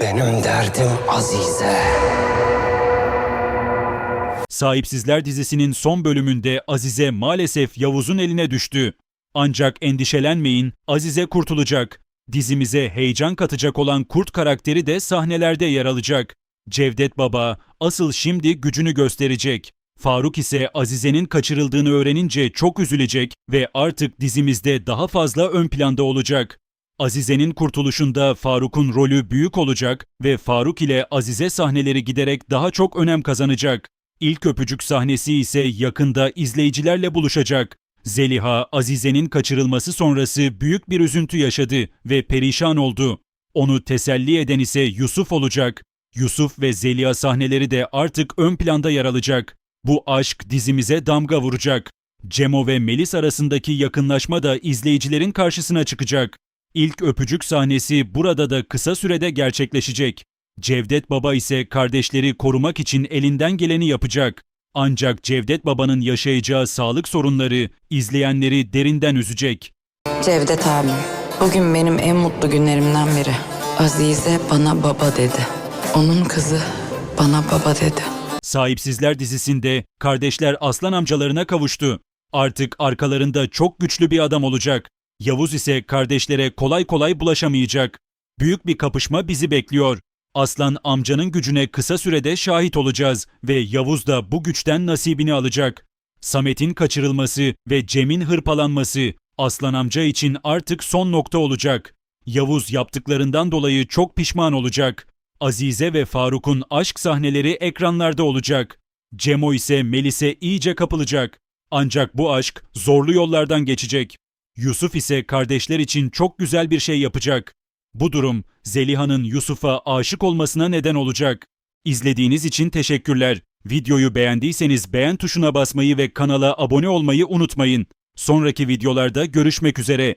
Benim derdim Azize. Sahipsizler dizisinin son bölümünde Azize maalesef Yavuz'un eline düştü. Ancak endişelenmeyin, Azize kurtulacak. Dizimize heyecan katacak olan kurt karakteri de sahnelerde yer alacak. Cevdet Baba asıl şimdi gücünü gösterecek. Faruk ise Azize'nin kaçırıldığını öğrenince çok üzülecek ve artık dizimizde daha fazla ön planda olacak. Azize'nin kurtuluşunda Faruk'un rolü büyük olacak ve Faruk ile Azize sahneleri giderek daha çok önem kazanacak. İlk öpücük sahnesi ise yakında izleyicilerle buluşacak. Zeliha, Azize'nin kaçırılması sonrası büyük bir üzüntü yaşadı ve perişan oldu. Onu teselli eden ise Yusuf olacak. Yusuf ve Zeliha sahneleri de artık ön planda yer alacak. Bu aşk dizimize damga vuracak. Cemo ve Melis arasındaki yakınlaşma da izleyicilerin karşısına çıkacak. İlk öpücük sahnesi burada da kısa sürede gerçekleşecek. Cevdet Baba ise kardeşleri korumak için elinden geleni yapacak. Ancak Cevdet Baba'nın yaşayacağı sağlık sorunları izleyenleri derinden üzecek. Cevdet abim, bugün benim en mutlu günlerimden biri. Azize bana baba dedi. Onun kızı bana baba dedi. Sahipsizler dizisinde kardeşler aslan amcalarına kavuştu. Artık arkalarında çok güçlü bir adam olacak. Yavuz ise kardeşlere kolay kolay bulaşamayacak. Büyük bir kapışma bizi bekliyor. Aslan amcanın gücüne kısa sürede şahit olacağız ve Yavuz da bu güçten nasibini alacak. Samet'in kaçırılması ve Cem'in hırpalanması Aslan amca için artık son nokta olacak. Yavuz yaptıklarından dolayı çok pişman olacak. Azize ve Faruk'un aşk sahneleri ekranlarda olacak. Cemo ise Melis'e iyice kapılacak. Ancak bu aşk zorlu yollardan geçecek. Yusuf ise kardeşler için çok güzel bir şey yapacak. Bu durum Zeliha'nın Yusuf'a aşık olmasına neden olacak. İzlediğiniz için teşekkürler. Videoyu beğendiyseniz beğen tuşuna basmayı ve kanala abone olmayı unutmayın. Sonraki videolarda görüşmek üzere.